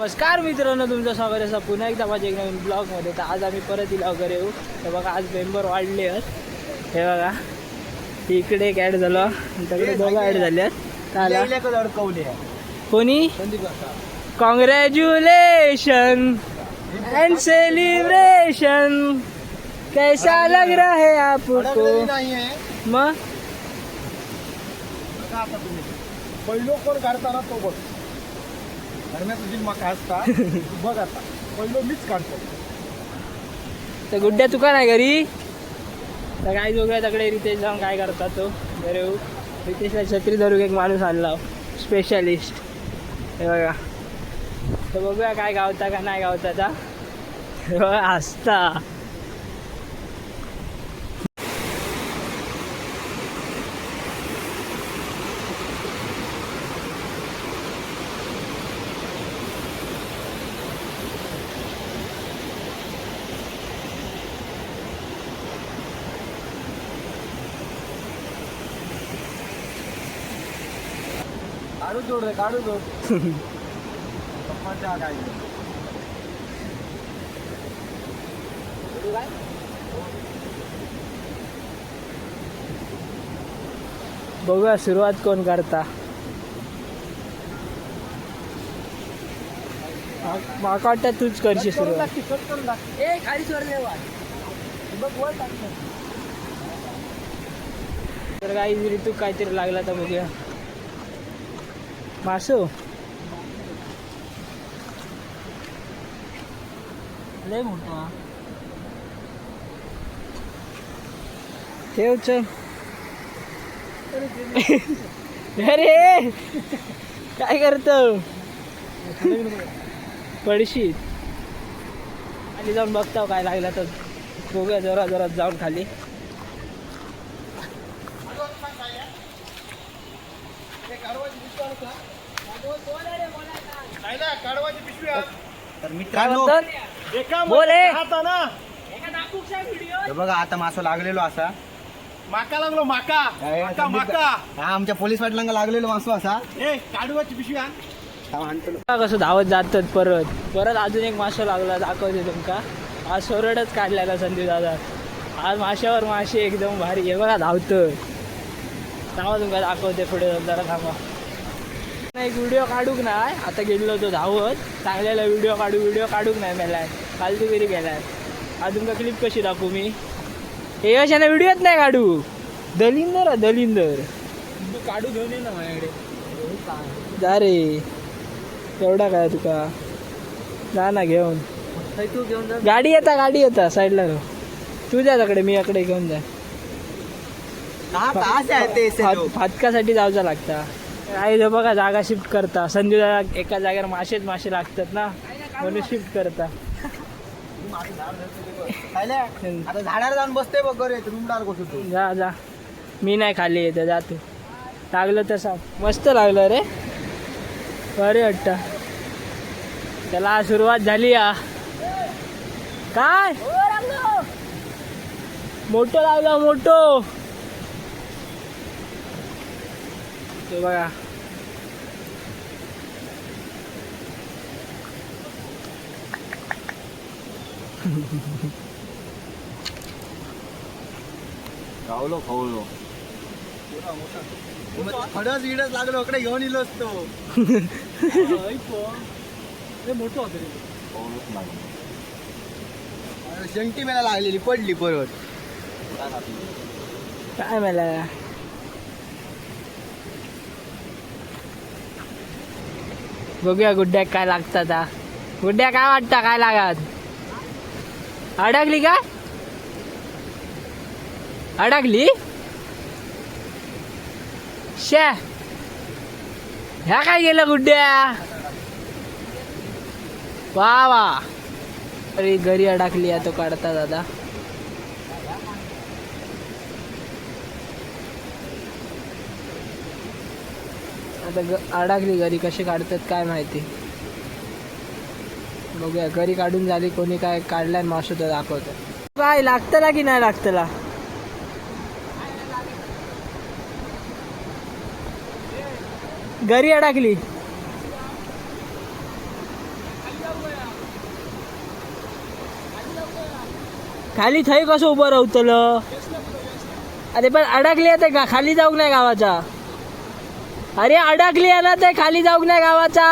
नमस्कार मित्रांनो तुमचं स्वागत आहे पुन्हा एकदा माझ्या एक नवीन ब्लॉगमध्ये. तर आज आम्ही परत इलावकर येऊ. तर बघा आज मेंबर वाढले आहेत. हे बघा इकडे एक ॲड झालं. तिकडे दोघं ॲड झाले आहेत कोणी? संदीप कॉन्ग्रॅच्युलेशन एंड सेलिब्रेशन कैसा लग रहा है आपको? मग पहिलो कोण काढताना तो बघ. दरम्यान तुझी मका असता तू बघ आता. मीच काढतो. तर गुड्ड्या तुका नाही घरी? तर काय दोघं तकडे रितेश जाऊन काय करतात तो? घरी हो. रितेशला छत्री धरून एक माणूस आणला हो. स्पेशालिस्ट हे बघा. तर बघूया काय गावता का नाही गावता आता. हे हसता. काढू जोड रे काढू जोड. पप्पाच्या काय? बघूया सुरुवात कोण करता माका वाटतं तूच करशील सुरुवात. ए खाली तर काही ऋतू काहीतरी लागला तर बघूया. मासू लय मोठा ठेव चल. अरे काय करतो? पडशीत खाली जाऊन बघताव काय लागला तर. बघूया जरा जरा जाऊन खाली काढवाची पिशवी आण. तर मित्रांनो बोल हे. हे बघा आता मासो लागलेलो असा. माका लागलो माका. काय माका हा आमच्या पोलीस पाटलांना लागलेलो मासो असा. ए काढवाची पिशवी आण. हा, आणतो. कसं धावत जातात परत. परत अजून एक मासो लागला दाखवते तुमका. आज सोरडच काढलेला संदीप दादा. आज माशावर मासे एकदम भारी. हे बघा धावतं थांबा तुमका दाखवते पुढे जरा थांबा. एक व्हिडिओ काढूक नाही. आता गेलो तो धावत. चांगल्याला व्हिडिओ काढू व्हिडिओ काढूक नाही मेलाय. फालतू तरी गेलाय. आज तुमका क्लिप कशी दाखवू मी? हे अशाने व्हिडिओच नाही काढू. दलिंदर हा, दलिंदर. तू काढू घेऊन ये ना माझ्याकडे. जा रे. एवढा काय तुका? जा ना घेऊन. तू घेऊन जा. गाडी येता गाडी येता साईडला राह. तू जा तिकडे मी इकडे घेऊन जा. का? फातकासाठी जाऊचा लागता. काय जो बघा जागा शिफ्ट करता. संजू दादा एका जागेवर मासेच मासे लागतात ना. म्हणून शिफ्ट करता. पाहिलं? आता झाडावर जाऊन बसते बघ रे रुमडार कसं तू. जा जा. मी नाही खाली येते जा तू लागलं तर सांग. मस्त लागलं रे. बरे वाटतं. त्याला सुरुवात झाली या. काय? मोठं लागलं मोठं. ते बघा. खावलो खावलो. खडस इडच लागलो इकडे घेऊन इलो असतो. हे मोठं होतं शंकी मला लागलेली पडली परत. काय मला? बघूया गुड्ड्या काय लागतात हा. गुड्ड्या काय वाटतं काय लागत? अडकली का? अडकली? श्या ह्या काय गेलं गुड्ड्या? वा वा अरे घरी अडकली आहे तो काढता दादा. आता ग अडकली घरी कशी काढतात काय माहिती. बघूया. घरी काढून झाली कोणी काय काढलाय मासे तर दाखवतो. काय लागतला की नाही लागतला? घरी अडकली खाली थंय कसं उभं राहतल अरे पण अडकली आहे ते खाली जाऊक नाही गावाचा. अरे अडकली आहे ना ते खाली जाऊक नाही गावाचा.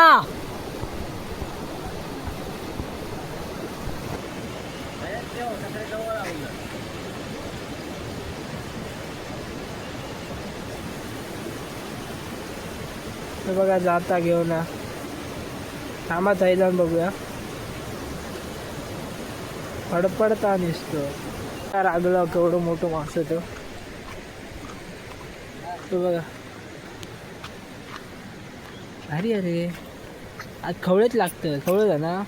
हे बघा जाता घेऊन ना थांबा थंय जाऊन बघूया. फडफडता दिसतो रागला केवढं मोठं मासं तो. तो बघा. अरे अरे आज खवळेच लागतं खवळत आहे ना.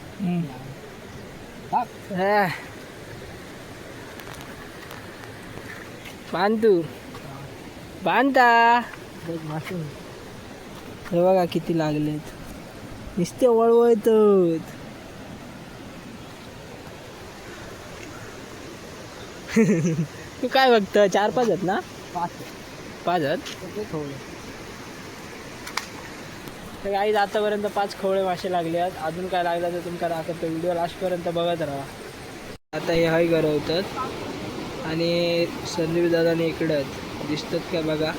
बांध. तू बांधता हे बघा किती लागलेत. नुसते वळवळतात. तू काय बघत? चार पाच आहेत ना? पाच आहेत. तर काही आतापर्यंत पाच खवळे मासे लागले आहेत. अजून काय लागलं तर तुमका दाखवतो व्हिडिओ लास्टपर्यंत बघत राहा. आता हे हाय गरवतात. आणि संदीप दादाने इकडं दिसतात का बघा?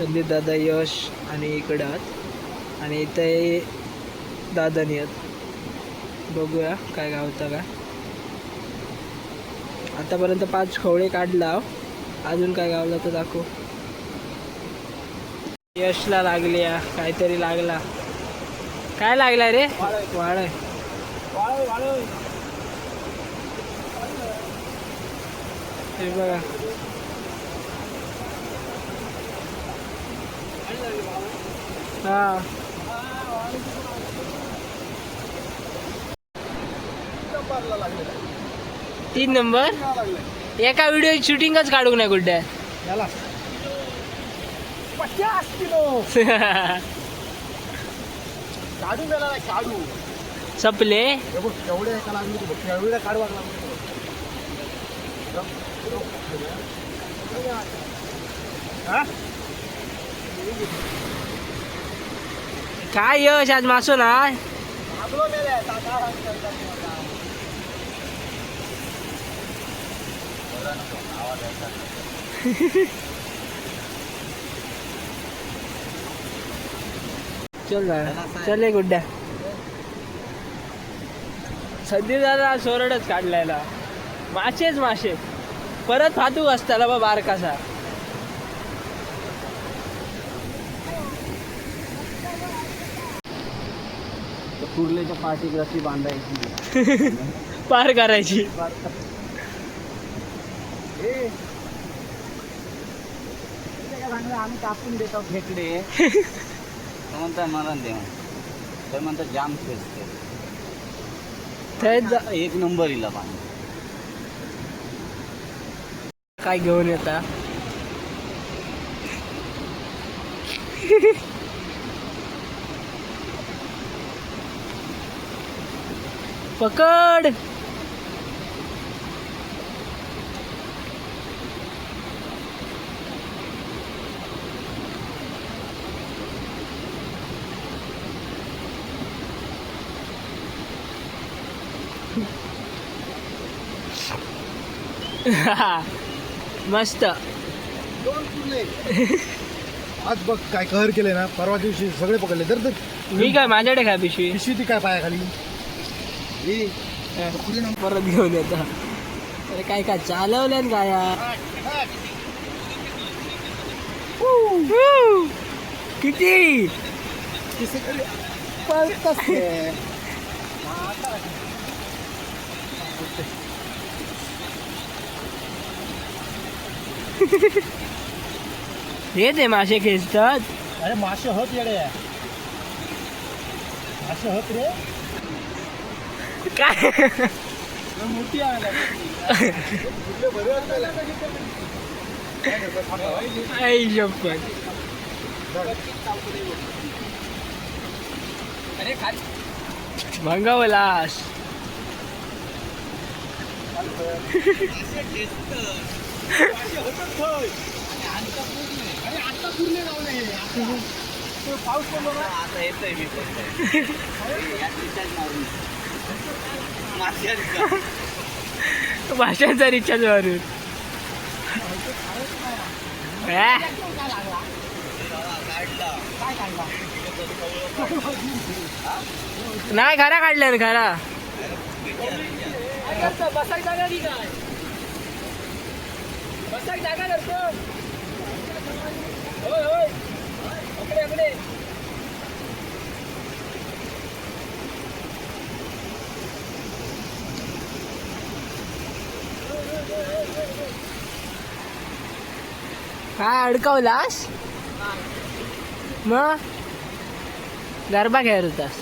संदीप दादा यश आणि इकडं आहात आणि इथं दादानी आहेत बघूया काय गावता का. आतापर्यंत पाच खवळे काढला हो. अजून काय गावला तर दाखव. यशला लागली या काहीतरी लागला. काय लागला रे? वाळ हे बघा. हा. तीन नंबर. एका व्हिडिओ शूटिंगच काढू नाही कुठे. याला. पचास किलो. काढू गेला ना काढू. सपले. लागली तू बघ केवढे काढू लागला हा काय यश आज मासो नाय चल दादा चल गुड्ड्या. सध्या दादा सोरडच काढलायला. मासेच मासे परत फातूक असताना बा बारकासा. कुर्ल्याच्या पाठीत रस्सी बांधायची. पार करायची. आम्ही कापून देतो खेकडे. म्हणतात मला देऊ तर म्हणतात जाम खेचते एक नंबर इला पाणी काय घेऊन येता? पकड. मस्त. आज बघ काय कहर केले ना परवा दिवशी सगळे पकडले. दर मी काय माझ्याकडे काय पिशवी? पिशवी ती काय पायाखाली? परत घेऊन येतो. अरे काय काय चालवल्यान काय! किती. हे ते मासे खेचतात. अरे मासे होत येडे. मासे होत रे. काय? मोठी आहे आई शपथ भंगावलास पाऊस ना आता येतोय मी पण. भाषांचा रिचार्ज मारून? नाही खरा काढल्या रे खरा. बसाक जागा काय बसाक जागा करतो होय होय अकडे अकडे काय अडकवलास? मग? गरबा खेळत होतास.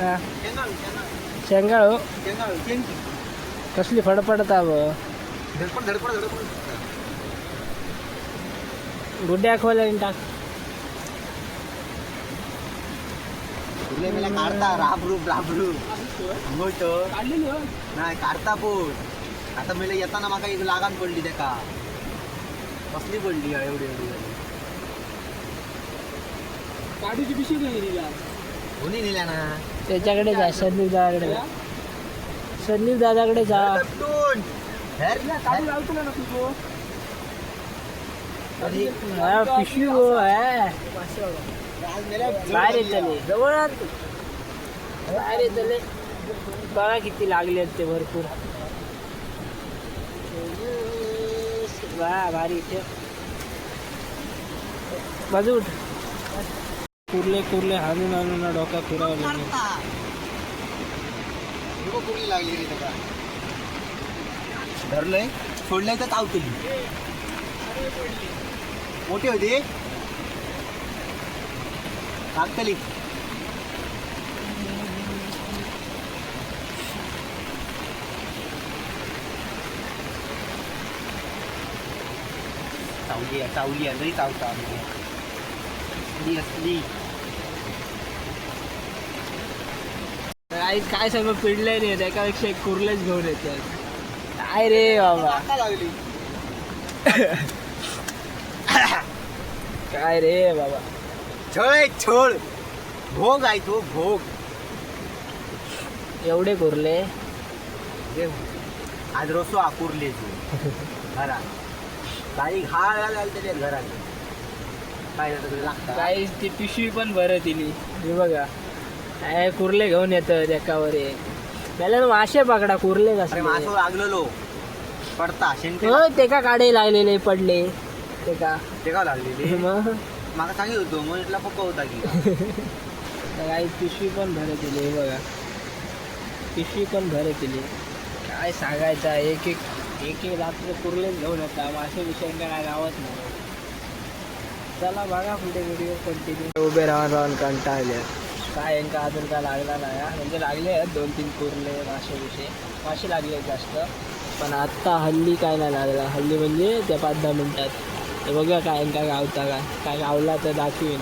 हा. शेंगाळ हो. कसली फडफडत ब. धडपड धडपड धडपड. गुड्ड्या खोल आणि टाक. तुला मला काढता राबरू राबरू मोठ काढलेली नाही काढता पोट आता मला येताना माका एक लागान पडली त्याका कसली पडली एवढी एवढी काढूची पिशवी गेली कोणी नेल्या ना? त्याच्याकडे जा संदीप दादाकडे जा. संदीप दादाकडे जा? पिशवी हो बाहेर येतले जवळ आण तू. बाहेर येतले बघा किती लागले ते भरपूर. वा भारी इथे. बाजू उठ. कुर्ले कुर्ले हाणून हाणून डोका फिरावं लागले. धरलंय? सोडलंय तर चावतली मोठी होती? आहे चावली आहे लई चावता असली असली. आई काय सगळं पिडलंय नाही त्याच्यापेक्षा एक कुर्लेच घेऊन येतात काय रे बाबा? लागली. काय रे बाबा? छळ आहे, छळ. भोग आहे तो भोग. एवढे कुर्ले. देव आज रोसो आकुरले तू घरात. काही घाळ घाल त्याच्या घरात. काय झालं तुला लागतं. काही ती पिशवी पण भरत दिली हे बघा. काय कुर्ले घेऊन येतं एकावर एक त्याला मासे पकडा कुर्ले अरे कसले मासो लागलेलो. पडता शेंटे हो ते का काढे लागलेले पडले. ते का? टेकाव लागलेली? मग? मला सांगित होतो इथला पक्का होता की. काही पिशवी पण भरत दिली हे बघा. पिशवी पण भरत दिली काय सांगायचं एक एक एक एक रात्र कुर्लेच घेऊन येतात मासे विषय काय गावात नाही. चला बघा पुढे व्हिडिओ कंटिन्यू उभे राहून राहून कंटाळले. काय यांका अजून काय लागला नाही हा. म्हणजे लागले आहेत दोन तीन कुर्ले मासे विषय. मासे लागले आहेत जास्त. पण आत्ता हल्ली काय नाही लागला. हल्ली म्हणजे त्या पाच दहा मिनिटात. हे बघा काय यांका गावता काय. काय गावला तर दाखवीन.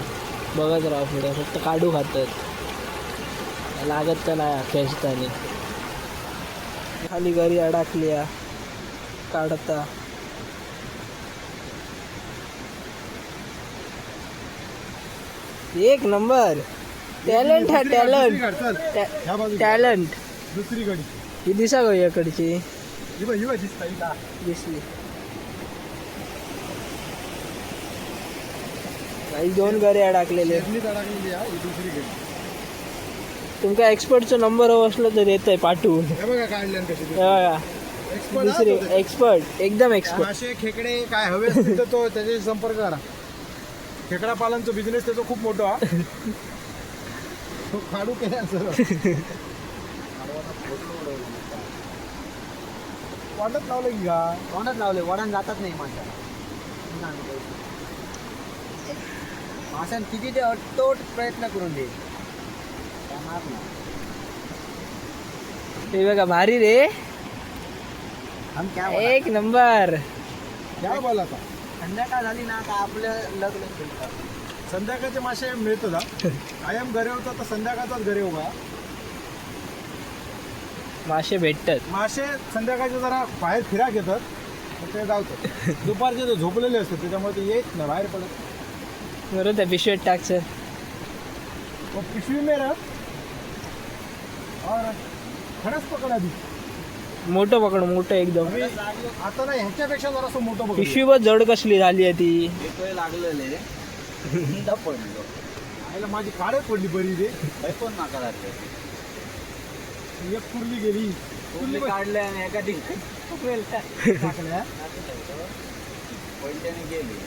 बघत राहा पुढे. फक्त काढू खातात. लागत तर नाही खेचतानी खाली घरी अडकली काढता. एक नंबर. टॅलेंट हा टॅलेंट. टॅलेंट. दुसरी ही दिसा गो इकडची ही ही दोन घरे अडकलेले पेरणीत अडकलेली आहे ही दुसरी तुमका एक्सपर्टचा नंबर हवं असलं तर पाठवून. हे हे बघा कशी बघा एक्सपर्ट दुसरी एक्सपर्ट एकदम एक्सपर्ट मासे खेकडे काय हवे असतील तर तो त्याच्याशी संपर्क करा. खेकडा पालनचा बिझनेस त्याचा खूप मोठा हा. तो खाडू केला सर. वाटत लावलं की का? तोंडात लावले वडान जातात नाही माशा माशान किती ते अटोट प्रयत्न करून दे. ना. हे बघा भारी रे. हम क्या बोला? एक नंबर. काय बोला आता संध्याकाळ झाली ना का आपलं लग्न संध्याकाळचे मासे मिळतात हा. कायम घरे होतात तर संध्याकाळचाच घरे उभा. मासे भेटतात. मासे संध्याकाळचे जरा बाहेर फिराक येतात ते जावतात दुपारचे ते झोपलेले असतात त्याच्यामुळे ते येत ना बाहेर पडत बरोबर त्या पिशवीत टाकचं वो पिशवी में रह। और खरंच पकड आधी मोठं पकड मोठं एकदम। आता ना ह्याच्यापेक्षा जरासं मोठं पकड। पिशवी बस जड कसली झाली आहे ती. येतोय लागलेले रे. पडलो आईला माझी काळच पडली बरी रे. पण नाका लागते एक कुर्ली गेली. कोणी काढले आणि एका ठिकाणी टाकल्या. पैशाने गेली.